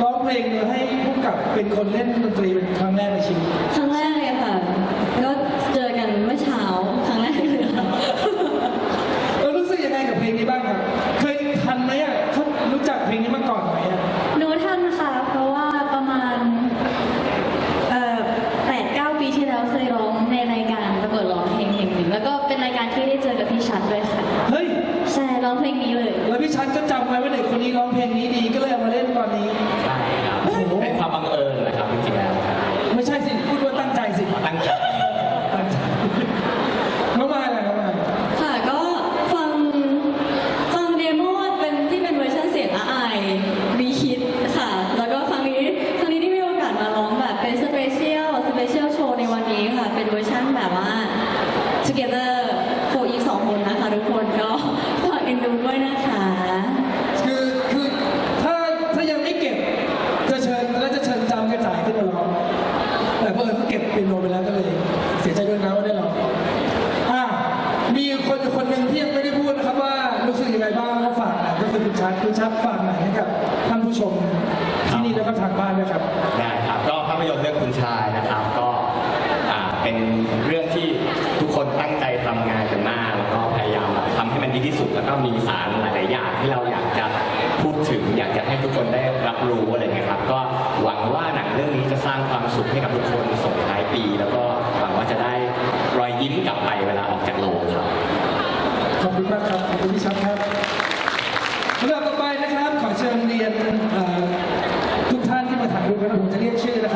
ร้องเพลงโดยให้ผู้กำกับเป็นคนเล่นดนตรีเป็นครั้งแรกในชีวิตครั้งแรกเลยค่ะ ก็เจอกันเมื่อเช้าครั้งแรกเลยค่ะเออรู้สึกยังไงกับเพลงนี้บ้างครับ เคยทันไหมอะเขารู้จักเพลงนี้มาก่อนไหมอะหนูทันค่ะ เพราะว่าประมาณเอ่อแปดเก้าปีที่แล้วเคยร้องในรายการประกวดร้องเพลงเพลงหนึ่งแล้วก็เป็นรายการที่ได้เจอกับพี่ชัดด้วยค่ะเฮ้ยใช่ ร้องเพลงนี้เลย แล้วพี่ชัดก็จำไว้ว่าเด็กคนนี้ร้องเพลงนี้ดีก็เลยเอามาเล่นตอนนี้ ใช่ครับเป็นความบังเอิญนะครับจริงๆแล้วครับไม่ใช่สิพูดว่าตั้งใจสิ ตั้งใจ ตั้งใจน้องมายอะไรน้องมาย ค่ะก็ฟังฟังเดโมเป็นที่เป็นเวอร์ชันเสียงอาไอมีคิดค่ะ แล้วก็ครั้งนี้ครั้งนี้ที่มีโอกาสมาร้องแบบเป็นสเปเชียลสเปเชียลโชว์ในวันนี้ค่ะ เป็นเวอร์ชันแบบว่า together for อีกสองคนนะคะทุกคนก็ฝากเอ็นดูด้วยนะคะ คือคือถ้าถ้ายังไม่เก็บจะเชิญแล้วจะเชิญจำกระจายขึ้นมาร้องแต่เพอเอิญเขาเก็บเป็นโนไปแล้วก็เลย เสียใจด้วยนะว่าได้ร้องอะมีคนคนหนึ่งที่ยังไม่ได้พูดนะครับว่ารู้สึกยังไงบ้างก็ฝากหน่อยก็คือคุณ ชัดคุณชัดฝากหน่อยให้กับท่านผู้ชมที่นี่แล้วก็ทางบ้านด้วยครับ ได้ครับก็ภาพยนตร์เรื่องคุณชายนะครับก็อ่าเป็นเรื่องที่ทุกคนตั้งใจทำงานกันมากแล้วก็พยายามทำให้มันดีที่สุด แล้วก็มีสารหลายๆอย่างที่เราอยากจะพูดถึง อยากจะให้ทุกคนได้รับรู้อะไรเงี้ยครับก็หวังว่าหนังเรื่องนี้จะสร้างความสุขให้กับทุกคนส่งท้ายปี แล้วก็หวังว่าจะได้รอยยิ้มกลับไปเวลาออกจากโรงครับ ขอบคุณมากครับ ขอบคุณพี่ชัดครับลำดับต่อไป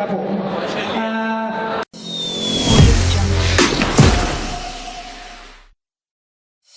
นะ